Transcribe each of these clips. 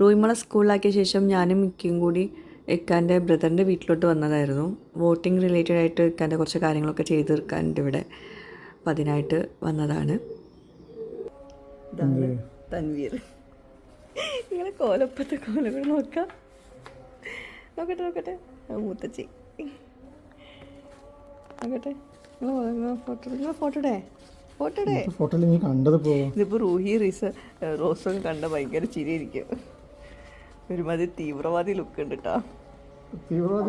റൂയിമള സ്കൂളിലാക്കിയ ശേഷം ഞാനും മിക്കയും കൂടി ഇക്കാന്റെ ബ്രദറിന്റെ വീട്ടിലോട്ട് വന്നതായിരുന്നു. വോട്ടിംഗ് റിലേറ്റഡ് ആയിട്ട് ഇക്കാന്റെ കുറച്ച് കാര്യങ്ങളൊക്കെ ചെയ്ത് തീർക്കാനുണ്ട് ഇവിടെ അപ്പം അതിനായിട്ട് വന്നതാണ് തൻവീർ. നിങ്ങളെ കോലപ്പത്തെ കോലകൾ നോക്കാം. നോക്കട്ടെ നോക്കട്ടെ. ആ മൂത്തച്ചി. നോക്കട്ടെ. നിങ്ങൾ ഫോട്ടോ നിങ്ങൾ ഫോട്ടോ ഫോട്ടോടെ ഫോട്ടോയിൽ നീ കണ്ടത് പോ ഇതിപ്പോൾ റൂഹി റീസ റോസൊക്കെ കണ്ട ഭയങ്കര ചിരിയിരിക്കും ഒരുമാതിരി തീവ്രവാദി ലുക്ക് ഉണ്ട് കേട്ടോ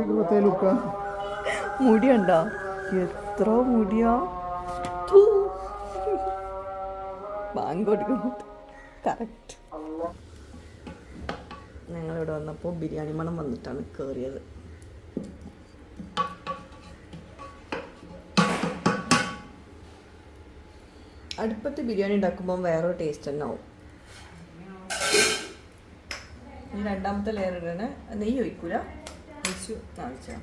പ്രത്യേക ലുക്ക എത്ര മുടിയാ? ബാങ്ക് കൊടുക്കുന്നു. കറക്റ്റ് ഞങ്ങളിവിടെ വന്നപ്പോൾ ബിരിയാണി മണം വന്നിട്ടാണ് കേറിയത്. അടുപ്പത്ത് ബിരിയാണി ഉണ്ടാക്കുമ്പോൾ വേറൊരു ടേസ്റ്റ് തന്നെ ആവും. ഈ രണ്ടാമത്തെ ലെയർ ഇടണേ നെയ്യ് ഒഴിക്കൂല. ഒഴിച്ചു ആവശ്യം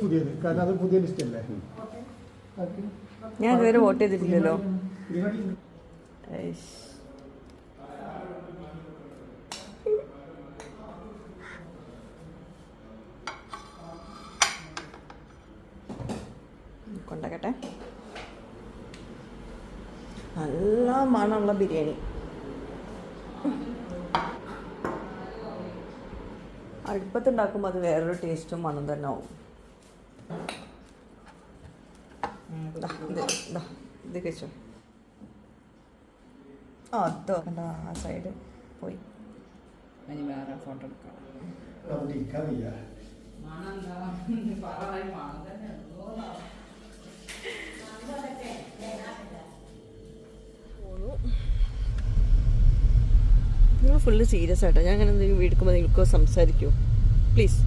പുതിയത് കാരണം അത് പുതിയ ലിസ്റ്റ് അല്ലേ? ഞാൻ ഇതുവരെ വോട്ട് ചെയ്തിട്ടില്ലല്ലോ ഐഷ്. കൊണ്ടക്കട്ടെ നല്ല മണമുള്ള ബിരിയാണി. അടുപ്പത്തുണ്ടാക്കുമ്പോൾ അത് വേറൊരു ടേസ്റ്റും മണം തന്നെ ആവും. ഇത് കഴിച്ചോ. ആ അതോ കണ്ട ആ സൈഡ് പോയി. വേറെ ഫോട്ടോ എടുക്കാം. നിങ്ങൾ ഫുള്ള് സീരിയസ് ആയിട്ടോ? ഞാൻ അങ്ങനെ എന്തെങ്കിലും എടുക്കുമ്പോൾ നിങ്ങൾക്കോ സംസാരിക്കൂ? പ്ലീസ്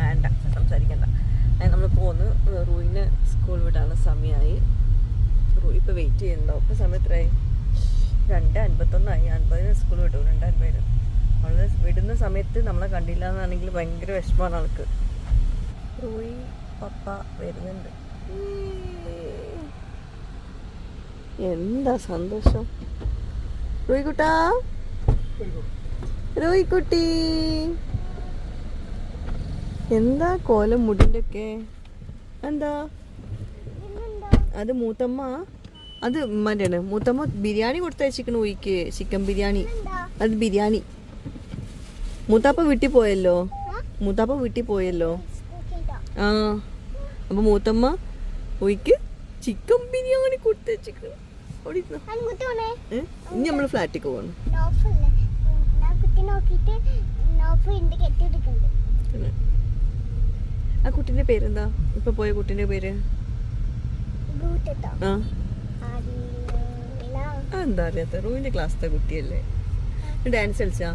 വേണ്ട സംസാരിക്കണ്ട. നമ്മൾ പോന്ന് റൂയിനെ സ്കൂൾ വിടാനുള്ള സമയമായി റൂയി ഇപ്പോൾ വെയിറ്റ് ചെയ്യുന്നുണ്ടോ? ഇപ്പോൾ സമയം എത്രയായി? രണ്ട് അൻപത്തൊന്നായി. അൻപതിന് സ്കൂൾ വിട്ടു രണ്ട് അൻപതിന്. അവൾ വിടുന്ന സമയത്ത് നമ്മളെ കണ്ടില്ല എന്നാണെങ്കിൽ ഭയങ്കര വിഷമമാണ് ആൾക്ക്. റൂയി പപ്പ വരുന്നുണ്ട്. എന്താ സന്തോഷം? റൂയി കുട്ടാ റൂയി കുട്ടി എന്താ കോലം മുടിന്റെ ഒക്കെ എന്താ? അത് മൂത്തമ്മ? അത് ഉമ്മാന്റെയാണ് മൂത്തമ്മ ബിരിയാണി കൊടുത്തയച്ചിക്കണു ഊയിക്ക് ചിക്കൻ ബിരിയാണി. അത് ബിരിയാണി. മൂത്താപ്പ വീട്ടിൽ പോയല്ലോ? മൂത്താപ്പ വീട്ടിൽ പോയല്ലോ? ആ. അപ്പൊ മൂത്തമ്മ ഊയിക്ക് ചിക്കൻ ബിരിയാണി കൊടുത്തയച്ചിക്കണു? ഇനി നമ്മൾ ഫ്ലാറ്റിക്ക് പോകണം ആ കുട്ടിന്റെ പേരെന്താ? ഇപ്പൊ പോയ കുട്ടിന്റെ പേര്? എന്താ അറിയാത്ത? റൂവിന്റെ ക്ലാസ്സിലെ കുട്ടിയല്ലേ. ഡാൻസ് കളിച്ചാ?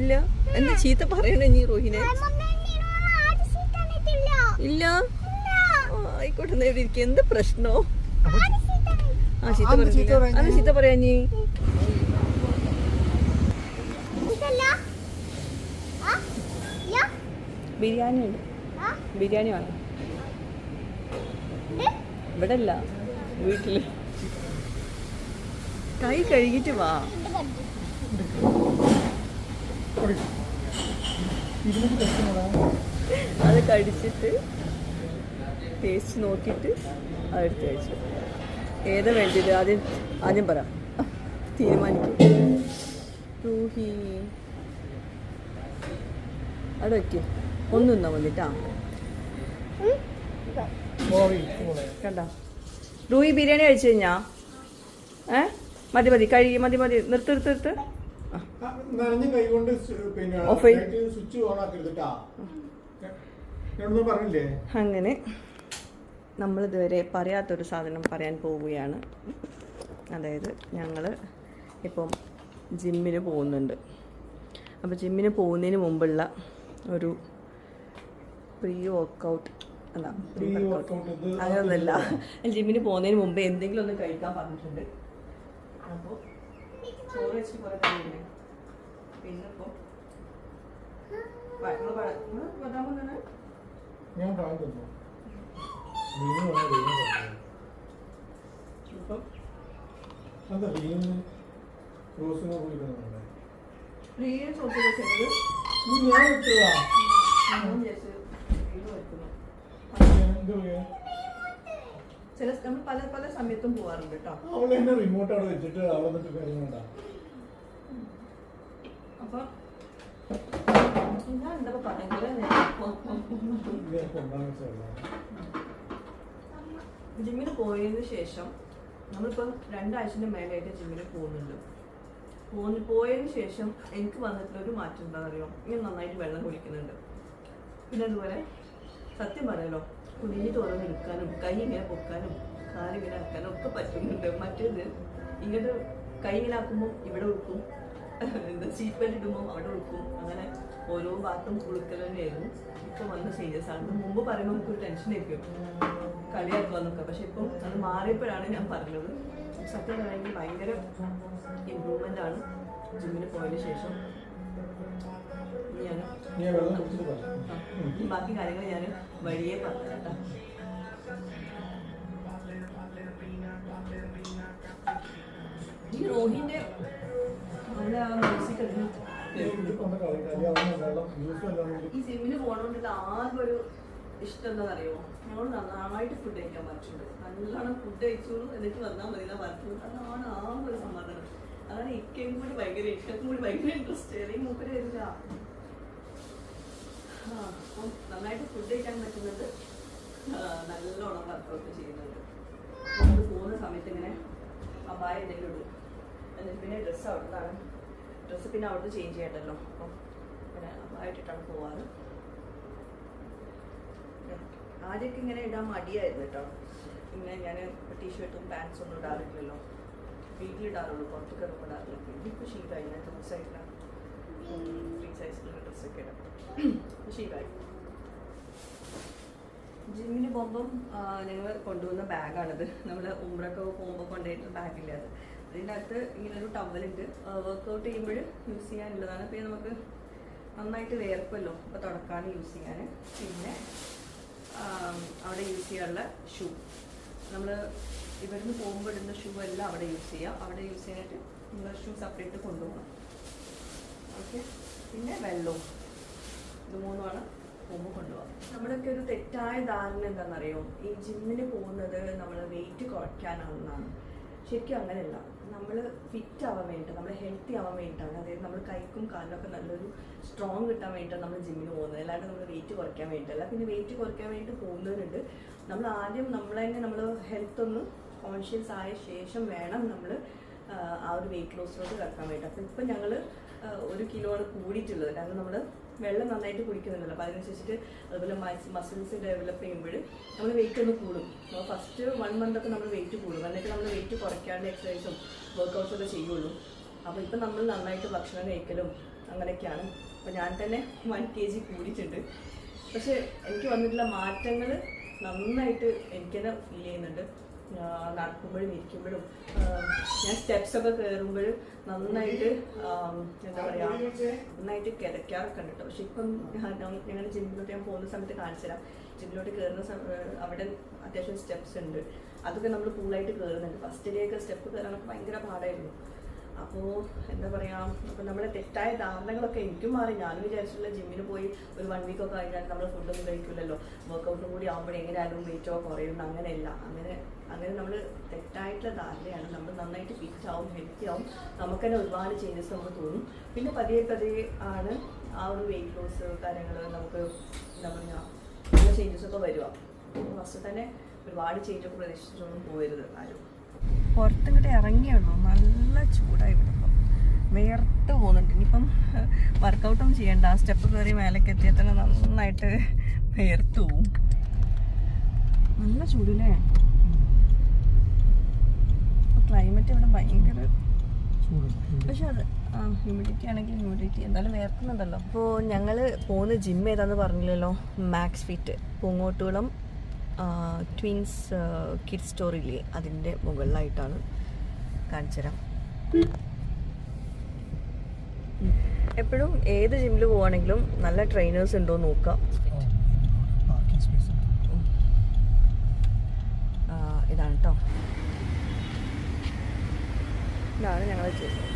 ഇല്ല? എന്താ ചീത്ത പറയണേ നീ റോഹിനെ? ഇല്ല? ആയിക്കോട്ടെ ഇവിടെ ഇരിക്കും എന്ത് പ്രശ്നോ ആ ചീത്ത പറഞ്ഞു. അത് ചീത്ത പറയാ നീ? ബിരിയാണി ഉണ്ട്. ബിരിയാണി വേണം ഇവിടെ അല്ല വീട്ടിൽ. കൈ കഴുകിട്ട് വാ. അത് കടിച്ചിട്ട് ടേസ്റ്റ് നോക്കിയിട്ട് അതെടുത്ത് കഴിച്ചു. ഏതാ വേണ്ടത്? ആദ്യം ആദ്യം പറ. തീരുമാനിക്കും. റൂഹി. അവിടെ വയ്ക്ക് ഒന്നും നിന്നാ വന്നിട്ടാ കണ്ട. റൂഹി ബിരിയാണി കഴിച്ചു കഴിഞ്ഞാ? ഏ? മതി മതി. കഴി മതി മതി. നിർത്ത് നിർത്ത് നിർത്ത്. ആ. നനഞ്ഞ കൈ കൊണ്ട് പിന്നെ Off സ്വിച്ച് ഓൺ ആക്കരുത് കേട്ടാ പറഞ്ഞില്ലേ? അങ്ങനെ. നമ്മളിതുവരെ പറയാത്തൊരു സാധനം പറയാൻ പോവുകയാണ്. അതായത് ഞങ്ങൾ ഇപ്പം ജിമ്മിന് പോകുന്നുണ്ട്. അപ്പോൾ ജിമ്മിന് പോകുന്നതിന് മുമ്പുള്ള ഒരു പ്രീ വർക്കൗട്ട് അല്ല പ്രീ വർക്കൗട്ട് അങ്ങനൊന്നുമല്ല ജിമ്മിന് പോകുന്നതിന് മുമ്പ് എന്തെങ്കിലും ഒന്ന് കഴിക്കാൻ പറഞ്ഞിട്ടുണ്ട്. അപ്പോൾ വെച്ചിട്ട് കുറെ കാര്യമില്ലേ പിന്നെ ഇപ്പോൾ ഞാൻ പഴം എന്താ വീണ് റോസിനെ കുടിക്കുന്നുണ്ടേ പ്രിയ സോസ് വെച്ചത് ഞാൻ വെച്ചതാ ചില നമ്മൾ പല പല സമയത്തും പോവാറുണ്ട് കേട്ടോ അവളെ എന്നെ റിമോട്ട് അവിടെ വെച്ചിട്ട് അവിടെ നിന്നിട്ട് കാര്യങ്ങളുണ്ടാ? അപ്പൊ ഞാൻ എന്താ പറയുന്നത്? ജിമ്മിന് പോയതിന് ശേഷം നമ്മളിപ്പം രണ്ടാഴ്ചന്റെ മേലായിട്ട് ജിമ്മിന് പോകുന്നുണ്ട്. പോന്ന് പോയതിന് ശേഷം എനിക്ക് വന്നിട്ടുള്ള ഒരു മാറ്റം എന്താണെന്നറിയോ? ഞാൻ നന്നായിട്ട് വെള്ളം കുടിക്കുന്നുണ്ട്. പിന്നെ അതുപോലെ സത്യം പറയാലോ കുനിഞ്ഞ് തുറന്ന് എടുക്കാനും കൈ ഇങ്ങനെ പൊക്കാനും കാൽ ഇങ്ങനെ ആക്കാനും ഒക്കെ പറ്റുന്നുണ്ട്. മറ്റേത് ഇങ്ങോട്ട് കൈ ഇങ്ങനെ ആക്കുമ്പോൾ ഇവിടെ ഉടുക്കും എന്താ സീറ്റ് ബെൽറ്റ് ഇടുമ്പോൾ അവിടെ ഉടുക്കും അങ്ങനെ ഓരോ ഭാഗത്തും കുളുക്കൽ തന്നെയായിരുന്നു. ഇപ്പം വന്ന ചേഞ്ചസ് ആണ്. മുമ്പ് പറയുമ്പോൾ നമുക്ക് ടെൻഷൻ ആയിരിക്കും. കളിയാക്കുവാന്നൊക്കെ പക്ഷെ ഇപ്പം അത് മാറിയപ്പോഴാണ് ഞാൻ പറഞ്ഞത്. സത്യം പറയുന്നത് ഭയങ്കര ഇമ്പ്രൂവ്മെന്റ് ആണ് ജിമ്മിന് പോയതിന് ശേഷം. ഞാൻ ബാക്കി കാര്യങ്ങൾ ഞാൻ വഴിയേ പറഞ്ഞു കേട്ടോ. ഈ റോഹിന്റെ ഈ ജിമ്മിന് പോണോണ്ടിട്ട് ആകെ ഒരു ഇഷ്ടം എന്താണെന്നറിയോ ഞങ്ങൾ നന്നായിട്ട് ഫുഡ് കഴിക്കാൻ പറ്റുന്നുണ്ട് നല്ലോണം ഫുഡ് കഴിച്ചോളൂ എന്നിട്ട് വന്നാൽ മതി എന്നാ പറഞ്ഞത്. അതാണ് ആ ഒരു സമാധാനം അതാണ് ഇക്കയും കൂടി ഭയങ്കര ഇഷ്ടക്കും കൂടി ഭയങ്കര ഇൻട്രസ്റ്റ് അല്ലെങ്കിൽ മൂപ്പര് വരില്ല. ആ, അപ്പം നന്നായിട്ട് ഫുഡ് കഴിക്കാൻ പറ്റുന്നത് നല്ലോണം വർക്കൗട്ട് ചെയ്യുന്നുണ്ട്. നമ്മൾ പോകുന്ന സമയത്ത് ഇങ്ങനെ അബായ എന്തെങ്കിലും ഇടും. എന്നിട്ട് പിന്നെ ഡ്രസ്സ് അവിടുന്നാണ് ഡ്രസ്സ് പിന്നെ അവിടുന്ന് ചേഞ്ച് ചെയ്യണ്ടല്ലോ. അപ്പം പിന്നെ അപായിട്ടിട്ടാണ് പോവാറ്. ആദ്യമൊക്കെ ഇങ്ങനെ ഇടാൻ മടിയായിരുന്നു കേട്ടോ. പിന്നെ ഞാൻ ടീഷർട്ടും പാൻസും ഒന്നും ഇടാറില്ലല്ലോ. വീട്ടിലിടാറുള്ളൂ പുറത്തൊക്കെ ഇറങ്ങുമ്പോൾ ഇടാറില്ല ഇതിപ്പോൾ ശീലമായി ഞാൻ ടു സൈഡിലാണ് ഫ്രീ സൈസിലുള്ള ഡ്രസ്സൊക്കെ ഇടാം. ശീലമായി ജിമ്മിന് പോകുമ്പം ഞങ്ങൾ കൊണ്ടുവന്ന ബാഗാണിത്. നമ്മൾ ഉമ്രൊക്കെ പോകുമ്പോൾ കൊണ്ടുപോയിട്ട് ബാഗില്ല അത്. അതിന്റെ അകത്ത് ഇങ്ങനെ ഒരു ടവലുണ്ട് വർക്കൗട്ട് ചെയ്യുമ്പോൾ യൂസ് ചെയ്യാനുള്ളതാണ്. പിന്നെ നമുക്ക് നന്നായിട്ട് വേർപ്പല്ലോ അപ്പോൾ തുടക്കാൻ യൂസ് ചെയ്യാൻ പിന്നെ അവിടെ യൂസ് ചെയ്യാനുള്ള ഷൂ നമ്മൾ ഇവിടുന്ന് പോകുമ്പോൾ ഇടുന്ന ഷൂ എല്ലാം അവിടെ യൂസ് ചെയ്യാം. അവിടെ യൂസ് ചെയ്യാനായിട്ട് നമ്മൾ ഷൂ സെപ്പറേറ്റ് കൊണ്ടുപോകണം. ഓക്കെ പിന്നെ വെള്ളവും. ഇത് മൂന്നുമാണ് പോകുമ്പോൾ കൊണ്ടുപോകാം. നമ്മുടെയൊക്കെ ഒരു തെറ്റായ ധാരണ എന്താണെന്നറിയോ? ഈ ജിമ്മിന് പോകുന്നത് നമ്മൾ വെയിറ്റ് കുറയ്ക്കാനാണെന്നാണ്. ശരിക്കും അങ്ങനെയല്ല. നമ്മൾ ഫിറ്റ് ആവാൻ വേണ്ടിയിട്ട് നമ്മൾ ഹെൽത്തി ആവാൻ വേണ്ടിയിട്ടാണ് അതായത് നമ്മൾ കൈക്കും കാലിനൊക്കെ നല്ലൊരു സ്ട്രോങ് കിട്ടാൻ വേണ്ടിയിട്ടാണ് നമ്മൾ ജിമ്മിന് പോകുന്നത്. അല്ലാണ്ട് നമ്മൾ വെയിറ്റ് കുറയ്ക്കാൻ വേണ്ടിയിട്ടല്ല പിന്നെ വെയിറ്റ് കുറയ്ക്കാൻ വേണ്ടിയിട്ട് പോകുന്നവരുണ്ട്. നമ്മൾ ആദ്യം നമ്മൾ തന്നെ നമ്മൾ ഹെൽത്ത് ഒന്ന് കോൺഷ്യസ് ആയ ശേഷം വേണം നമ്മൾ ആ ഒരു വെയിറ്റ് ലോസിലോട്ട് കിടക്കാൻ വേണ്ടി അപ്പോൾ ഇപ്പം ഞങ്ങൾ ഒരു കിലോ ആണ് കൂടിയിട്ടുള്ളത്. കാരണം നമ്മൾ വെള്ളം നന്നായിട്ട് കുടിക്കുന്നുണ്ടല്ലോ. അപ്പോൾ അതിനനുസരിച്ചിട്ട് അതുപോലെ മസിൽസ് ഡെവലപ്പ് ചെയ്യുമ്പോൾ നമ്മൾ വെയിറ്റ് ഒന്ന് കൂടും. അപ്പോൾ ഫസ്റ്റ് വൺ മന്ത് ഒക്കെ നമ്മൾ വെയിറ്റ് കൂടും. എന്നിട്ട് നമ്മൾ വെയിറ്റ് കുറയ്ക്കാണ്ട് എക്സസൈസും വർക്കൗട്ട്സും ഒക്കെ ചെയ്യുള്ളൂ. അപ്പോൾ ഇപ്പം നമ്മൾ നന്നായിട്ട് ഭക്ഷണം കഴിക്കലും അങ്ങനെയൊക്കെയാണ്. അപ്പോൾ ഞാൻ തന്നെ വൺ കെ ജി കൂടിയിട്ടുണ്ട്. പക്ഷേ എനിക്ക് വന്നിട്ടുള്ള മാറ്റങ്ങൾ നന്നായിട്ട് എനിക്ക് തന്നെ ഫീൽ ചെയ്യുന്നുണ്ട്. നടക്കുമ്പോഴും ഇരിക്കുമ്പോഴും ഞാൻ സ്റ്റെപ്സ് ഒക്കെ കയറുമ്പോഴും നന്നായിട്ട് എന്താ പറയുക നന്നായിട്ട് കിടക്കാറൊക്കെ ഉണ്ട് കേട്ടോ പക്ഷെ ഇപ്പം ഞങ്ങൾ ജിമ്മിലോട്ട് ഞാൻ പോകുന്ന സമയത്ത് കാണിച്ചു തരാം. ജിമ്മിലോട്ട് കയറുന്ന അവിടെ അത്യാവശ്യം സ്റ്റെപ്സ് ഉണ്ട്. അതൊക്കെ നമ്മൾ കൂളായിട്ട് കയറുന്നുണ്ട് ഫസ്റ്റിലേക്ക് സ്റ്റെപ്പ് കയറാനൊക്കെ ഭയങ്കര പാടായിരുന്നു. അപ്പോൾ എന്താ പറയുക അപ്പോൾ നമ്മുടെ തെറ്റായ ധാരണകളൊക്കെ എനിക്കും മാറി. ഞാനും വിചാരിച്ചിട്ടുള്ള ജിമ്മിന് പോയി ഒരു വൺ വീക്ക് ഒക്കെ കഴിഞ്ഞാൽ നമ്മൾ ഫുഡൊന്നും കഴിക്കില്ലല്ലോ. വർക്കൗട്ടും കൂടി ആകുമ്പോഴേ എങ്ങനെയായാലും വെയിറ്റോ കുറയുന്നു അങ്ങനെയല്ല. അങ്ങനെ അങ്ങനെ നമ്മൾ തെറ്റായിട്ടുള്ള ധാരണയാണ്. നമ്മൾ നന്നായിട്ട് ഫിറ്റ് ആവും ഹെൽത്തി ആവും നമുക്ക് തന്നെ ഒരുപാട് ചേഞ്ചസ് നമുക്ക് തോന്നും. പിന്നെ പതിയെ പതിയെ ആണ് ആ ഒരു വെയിറ്റ് ലോസ് കാര്യങ്ങൾ നമുക്ക് എന്താ പറയുക നല്ല ചേഞ്ചസ് ഒക്കെ വരിക. ഫസ്റ്റ് തന്നെ ഒരുപാട് ചേഞ്ച് ഒക്കെ പ്രതീക്ഷിച്ചൊന്നും പോകരുത് ആരും. പുറത്തിങ്ങോട്ട് ഇറങ്ങിയുള്ളൂ നല്ല ചൂടായി ഇവിടെ വേർത്ത് പോകുന്നുണ്ട്. ഇനിയിപ്പം വർക്കൗട്ടും ചെയ്യണ്ട. ആ സ്റ്റെപ്പ് കയറി മേലേക്ക് എത്തിയാൽ തന്നെ നന്നായിട്ട് വേർത്ത് പോവും. നല്ല ചൂടില്ലേ? ക്ലൈമറ്റ് ഇവിടെ ഭയങ്കര പക്ഷെ അത് ആ ഹ്യൂമിഡിറ്റി ആണെങ്കിൽ ഹ്യൂമിഡിറ്റി എന്തായാലും വേർക്കുന്നുണ്ടല്ലോ. അപ്പോൾ ഞങ്ങൾ പോകുന്ന ജിം ഏതാന്ന് പറഞ്ഞില്ലല്ലോ? Max Fit Poongottukulam twins kid സ്റ്റോറില്ലേ അതിന്റെ മുകളിലായിട്ടാണ് കാണിച്ചുതരാം. എപ്പോഴും ഏത് ജിമ്മിൽ പോവാണെങ്കിലും നല്ല ട്രെയിനേഴ്സ് ഉണ്ടോ എന്ന് നോക്കാം. ഇതാണ് കേട്ടോ ഇതാണ് ഞങ്ങൾ ചെയ്യുന്നത്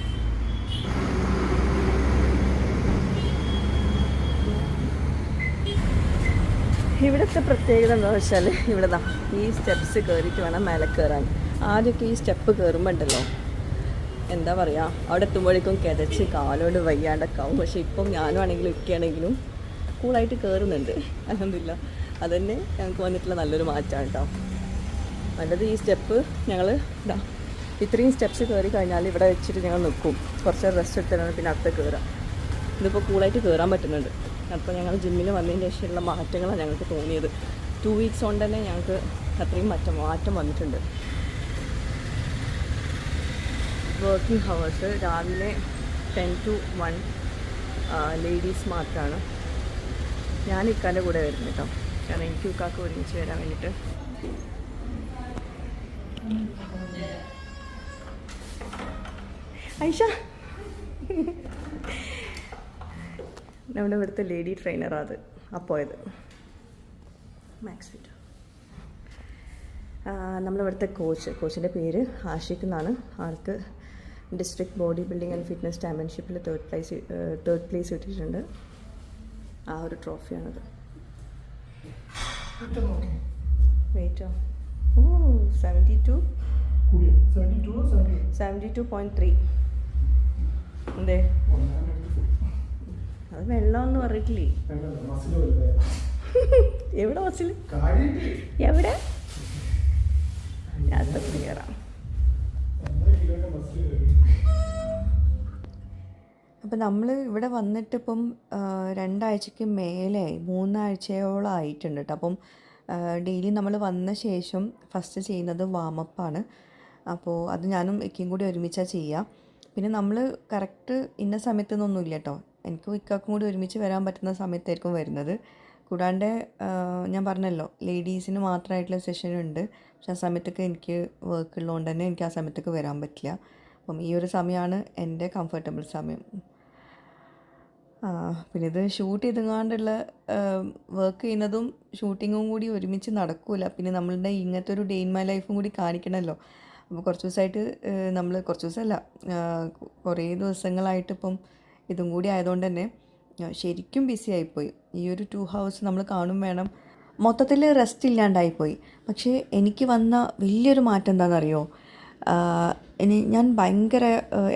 ഇവിടുത്തെ പ്രത്യേകത എന്താണെന്ന് വെച്ചാൽ ഇവിടെ നാ ഈ സ്റ്റെപ്സ് കയറിയിട്ട് വേണം മേലെ കയറാൻ ആദ്യമൊക്കെ ഈ സ്റ്റെപ്പ് കയറുമ്പോൾ ഉണ്ടല്ലോ എന്താ പറയുക അവിടെ എത്തുമ്പോഴേക്കും കിതച്ച് കാലോട് വയ്യാണ്ടൊക്കെ ആവും. പക്ഷേ ഇപ്പം ഞാനും ആണെങ്കിലും ഒക്കെയാണെങ്കിലും കൂളായിട്ട് കയറുന്നുണ്ട് അലഹമില്ല അതുതന്നെ ഞങ്ങൾക്ക് വന്നിട്ടുള്ള നല്ലൊരു മാറ്റമാണ് കേട്ടോ നല്ലത് ഈ സ്റ്റെപ്പ് ഞങ്ങൾ ഇതാ ഇത്രയും സ്റ്റെപ്സ് കയറി കഴിഞ്ഞാൽ ഇവിടെ വെച്ചിട്ട് ഞങ്ങൾ നിൽക്കും. കുറച്ച് റെസ്റ്റ് എടുത്തിട്ടാണ് പിന്നെ അടുത്ത് കയറുക ഇതിപ്പോൾ കൂളായിട്ട് കയറാൻ പറ്റുന്നുണ്ട്. അപ്പോൾ ഞങ്ങൾ ജിമ്മിൽ വന്നതിന് ശേഷമുള്ള മാറ്റങ്ങളാണ് ഞങ്ങൾക്ക് തോന്നിയത്. ടു വീക്സ് കൊണ്ട് തന്നെ ഞങ്ങൾക്ക് അത്രയും മാറ്റം മാറ്റം വന്നിട്ടുണ്ട്. വർക്കിംഗ് ഹവേഴ്സ് രാവിലെ ടെൻ ടു വൺ ലേഡീസ് മാത്രമാണ് ഞാൻ ഇക്കാന്റെ കൂടെ വരുന്നത് കേട്ടോ. കാരണം എനിക്ക് ഇക്കാക്ക് ഒരുമിച്ച് വരാൻ വേണ്ടിയിട്ട്. ഐഷ. നമ്മുടെ ഇവിടുത്തെ ലേഡി ട്രെയിനറാണ് അത്. അപ്പോയത് മാക്സ് ഫിറ്റ് നമ്മളിവിടുത്തെ കോച്ച്. കോച്ചിന്റെ പേര് ആഷിഖ് എന്നാണ്. ആൾക്ക് district body building and fitness ചാമ്പ്യൻഷിപ്പിൽ തേർഡ് പ്ലേസ് തേർഡ് പ്ലേസ് കിട്ടിയിട്ടുണ്ട്. ആ ഒരു ട്രോഫിയാണത്. വെയിറ്റോ ഓ seventy two seventy two point three എന്തേ? അത് വെള്ളം എന്ന് പറഞ്ഞിട്ടില്ലേ എവിടെ മസിൽ എവിടെ? കയറാം അപ്പം നമ്മൾ ഇവിടെ വന്നിട്ട് ഇപ്പം ആ, രണ്ടാഴ്ചയ്ക്ക് മേലെയായി. മൂന്നാഴ്ചയോളം ആയിട്ടുണ്ട് കേട്ടോ അപ്പം ഡെയിലി നമ്മൾ വന്ന ശേഷം ഫസ്റ്റ് ചെയ്യുന്നത് വാമപ്പാണ്. അപ്പോൾ അത് ഞാനും എക്കും കൂടി ഒരുമിച്ചാണ് ചെയ്യുക പിന്നെ നമ്മൾ കറക്റ്റ് ഇന്ന സമയത്തൊന്നും ഇല്ല കേട്ടോ എനിക്കും ഇക്കാക്കും കൂടി ഒരുമിച്ച് വരാൻ പറ്റുന്ന സമയത്തായിരിക്കും വരുന്നത്. കൂടാണ്ട് ഞാൻ പറഞ്ഞല്ലോ ലേഡീസിന് മാത്രമായിട്ടുള്ള സെഷൻ ഉണ്ട്. പക്ഷെ ആ സമയത്തൊക്കെ എനിക്ക് വർക്ക് ഉള്ളതുകൊണ്ട് തന്നെ എനിക്ക് ആ സമയത്തൊക്കെ വരാൻ പറ്റില്ല. അപ്പം ഈ ഒരു സമയമാണ് എന്റെ കംഫർട്ടബിൾ സമയം. പിന്നെ ഇത് ഷൂട്ട് ചെയ്തെങ്ങാണ്ടുള്ള വർക്ക് ചെയ്യുന്നതും ഷൂട്ടിങ്ങും കൂടി ഒരുമിച്ച് നടക്കില്ല പിന്നെ നമ്മളുടെ ഇങ്ങനത്തെ ഒരു ഡേ ഇൻ മൈ ലൈഫും കൂടി കാണിക്കണമല്ലോ അപ്പോൾ കുറച്ച് ദിവസമായിട്ട് നമ്മൾ കുറച്ച് ദിവസമല്ല കുറേ ദിവസങ്ങളായിട്ട് ഇപ്പം ഇതും കൂടി ആയതുകൊണ്ട് തന്നെ ശരിക്കും ബിസി ആയിപ്പോയി. ഈ ഒരു ടു ഹവേഴ്സ് നമ്മൾ കാണും വേണം. മൊത്തത്തിൽ റെസ്റ്റ് ഇല്ലാണ്ടായിപ്പോയി പക്ഷേ എനിക്ക് വന്ന വലിയൊരു മാറ്റം എന്താണെന്നറിയോ ഇനി ഞാൻ ഭയങ്കര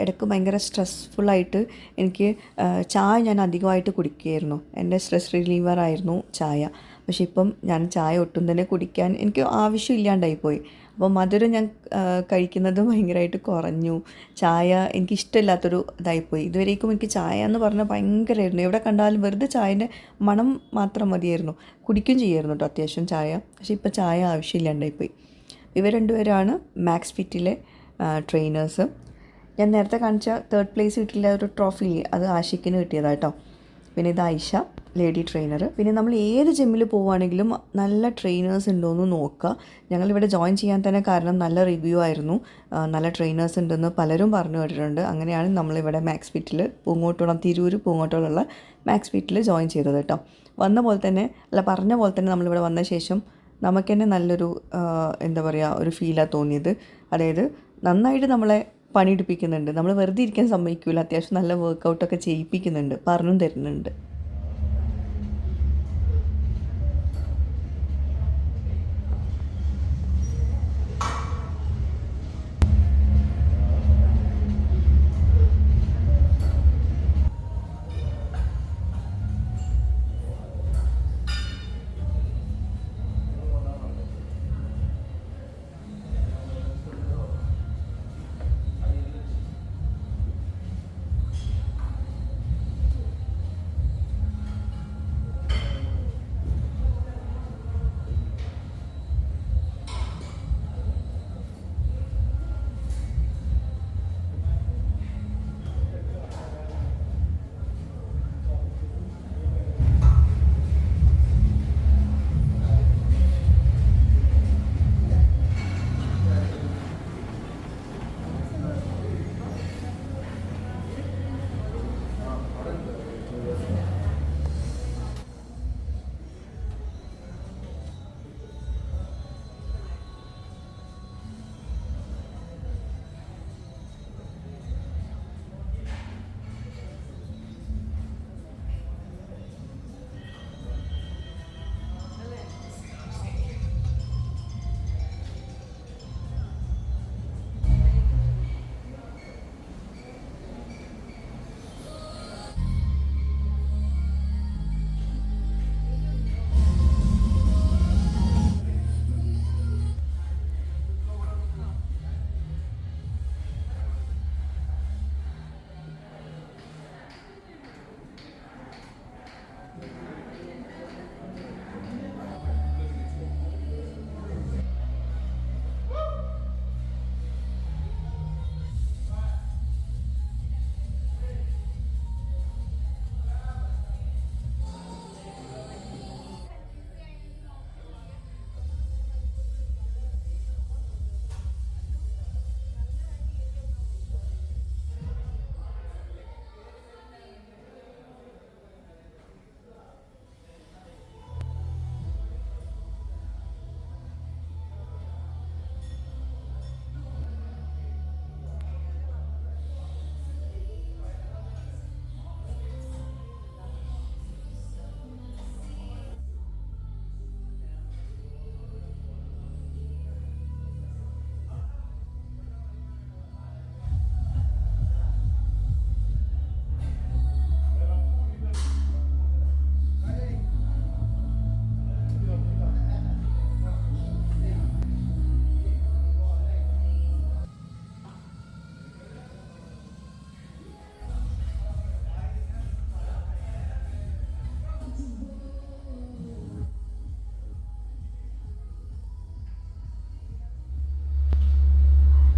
ഇടയ്ക്ക് ഭയങ്കര സ്ട്രെസ്ഫുള്ളായിട്ട് എനിക്ക് ചായ ഞാൻ അധികമായിട്ട് കുടിക്കുകയായിരുന്നു എന്റെ സ്ട്രെസ് റിലീവറായിരുന്നു ചായ. പക്ഷേ ഇപ്പം ഞാൻ ചായ ഒട്ടും തന്നെ കുടിക്കാൻ എനിക്ക് ആവശ്യമില്ലാണ്ടായിപ്പോയി അപ്പോൾ മധുരം ഞാൻ കഴിക്കുന്നത് ഭയങ്കരമായിട്ട് കുറഞ്ഞു. ചായ എനിക്കിഷ്ടമില്ലാത്തൊരു ഇതായിപ്പോയി. ഇതുവരേക്കും എനിക്ക് ചായ എന്ന് പറഞ്ഞാൽ ഭയങ്കരമായിരുന്നു എവിടെ കണ്ടാലും വെറുതെ ചായന്റെ മണം മാത്രം മതിയായിരുന്നു. കുടിക്കും ചെയ്യായിരുന്നു കേട്ടോ അത്യാവശ്യം ചായ. പക്ഷേ ഇപ്പോൾ ചായ ആവശ്യമില്ലാണ്ടായിപ്പോയി. ഇവർ രണ്ടുപേരാണ് മാക്സ് ഫിറ്റിലെ ട്രെയിനേഴ്സ്. ഞാൻ നേരത്തെ കാണിച്ച തേർഡ് പ്ലേസ് കിട്ടിയില്ല ഒരു ട്രോഫി അത് ആഷിക്കിന് കിട്ടിയതാട്ടോ കേട്ടോ പിന്നെ ഇത് ഐഷ. ലേഡി ട്രെയിനർ പിന്നെ നമ്മൾ ഏത് ജിമ്മിൽ പോവുകയാണെങ്കിലും നല്ല ട്രെയിനേഴ്സ് ഉണ്ടോയെന്ന് നോക്കുക ഞങ്ങളിവിടെ ജോയിൻ ചെയ്യാൻ തന്നെ കാരണം നല്ല റിവ്യൂ ആയിരുന്നു. നല്ല ട്രെയിനേഴ്സ് ഉണ്ടെന്ന് പലരും പറഞ്ഞു കേട്ടിട്ടുണ്ട്. അങ്ങനെയാണ് നമ്മളിവിടെ മാക്സ് ഫിറ്റിൽ പൂങ്ങോട്ടോളം തിരൂർ പൂങ്ങോട്ടോളമുള്ള മാക്സ് ഫിറ്റിൽ ജോയിൻ ചെയ്തത് കേട്ടോ. വന്ന പോലെ തന്നെ അല്ല പറഞ്ഞ പോലെ തന്നെ നമ്മളിവിടെ വന്ന ശേഷം നമുക്ക് തന്നെ നല്ലൊരു എന്താ പറയുക ഒരു ഫീലാണ് തോന്നിയത്. അതായത് നന്നായിട്ട് നമ്മളെ പണിയെടുപ്പിക്കുന്നുണ്ട്. നമ്മൾ വെറുതെ ഇരിക്കാൻ സമ്മതിക്കില്ല അത്യാവശ്യം നല്ല വർക്കൗട്ടൊക്കെ ചെയ്യിപ്പിക്കുന്നുണ്ട്. പറഞ്ഞും തരുന്നുണ്ട്.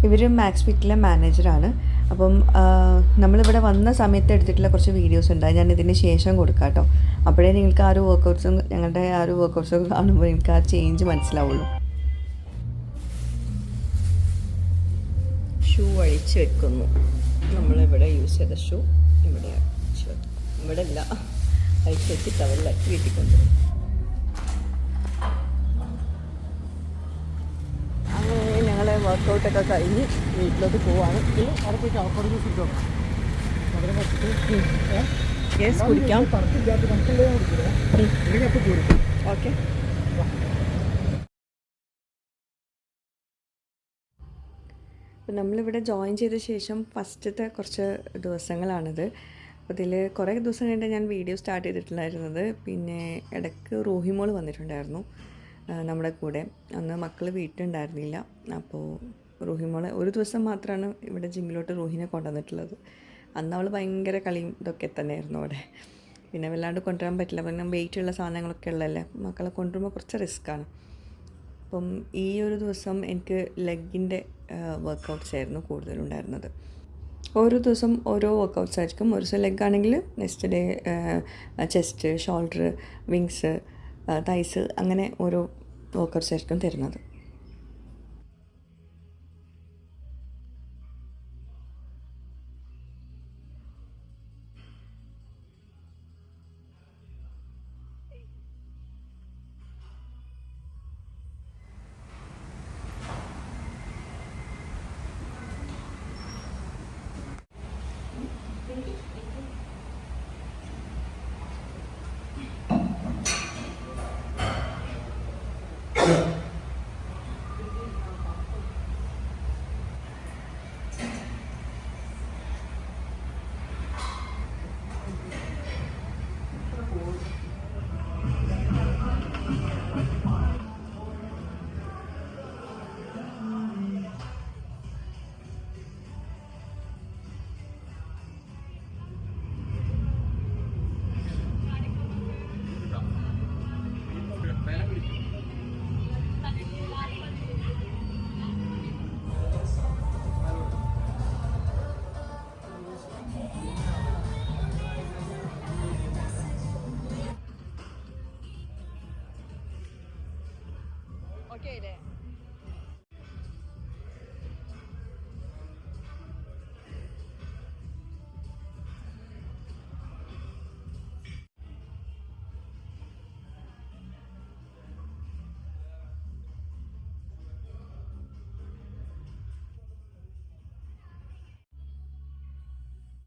ഇവർ മാക്സ് ഫിറ്റിലെ മാനേജറാണ് അപ്പം നമ്മളിവിടെ വന്ന സമയത്ത് എടുത്തിട്ടുള്ള കുറച്ച് വീഡിയോസ് ഉണ്ട്. ഞാൻ ഇതിന് ശേഷം കൊടുക്കാം കേട്ടോ. അപ്പോഴേ നിങ്ങൾക്ക് ആ ഒരു വർക്കൗട്ട്സും ഞങ്ങളുടെ ആ ഒരു വർക്കൗട്ട്സൊക്കെ കാണുമ്പോൾ നിങ്ങൾക്ക് ആ ചേഞ്ച് മനസ്സിലാവുള്ളൂ. ഷൂ അഴിച്ച് വെക്കുന്നു. നമ്മളിവിടെ യൂസ് ചെയ്ത ഷൂ ഇവിടെ ഇവിടെ ഇല്ല. അഴിച്ച് വെച്ചിട്ട് അവരിലാക്കി വീട്ടിൽ കൊണ്ടുവരും അങ്ങനെ ഞങ്ങളെ വർക്കൗട്ടൊക്കെ കഴിഞ്ഞ് വീട്ടിലോട്ട് പോവാണ്. കുടിക്കാം. ഓക്കെ അപ്പം നമ്മളിവിടെ ജോയിൻ ചെയ്ത ശേഷം ഫസ്റ്റത്തെ കുറച്ച് ദിവസങ്ങളാണിത്. അപ്പോൾ ഇതിൽ കുറേ ദിവസം കഴിഞ്ഞിട്ട് ഞാൻ വീഡിയോ സ്റ്റാർട്ട് ചെയ്തിട്ടുണ്ടായിരുന്നത്. പിന്നെ ഇടയ്ക്ക് റോഹിമോൾ വന്നിട്ടുണ്ടായിരുന്നു. നമ്മുടെ കൂടെ. അന്ന് മക്കൾ വീട്ടിലുണ്ടായിരുന്നില്ല. അപ്പോൾ റൂഹിമോളെ ഒരു ദിവസം മാത്രമാണ് ഇവിടെ ജിമ്മിലോട്ട് റൂഹിനെ കൊണ്ടുവന്നിട്ടുള്ളത്. അന്ന് അവൾ ഭയങ്കര കളിയും ഇതൊക്കെ തന്നെയായിരുന്നു അവിടെ. പിന്നെ വല്ലാണ്ട് കൊണ്ടുവരാൻ പറ്റില്ല. പിന്നെ വെയിറ്റ് ഉള്ള സാധനങ്ങളൊക്കെ ഉള്ളതല്ലേ? മക്കളെ കൊണ്ടുവരുമ്പോൾ കുറച്ച് റിസ്ക്കാണ് അപ്പം ഈ ഒരു ദിവസം എനിക്ക് ലെഗിന്റെ വർക്കൗട്ട്സ് ആയിരുന്നു കൂടുതലുണ്ടായിരുന്നത്. ഓരോ ദിവസം ഓരോ വർക്കൗട്ട്സ് ആയിരിക്കും. ഒരു ദിവസം ലെഗ് ആണെങ്കിൽ next day chest shoulder wings thighs അങ്ങനെ ഓരോ വർക്കേഴ്സ് ആയിരിക്കും തരുന്നത് Thank you.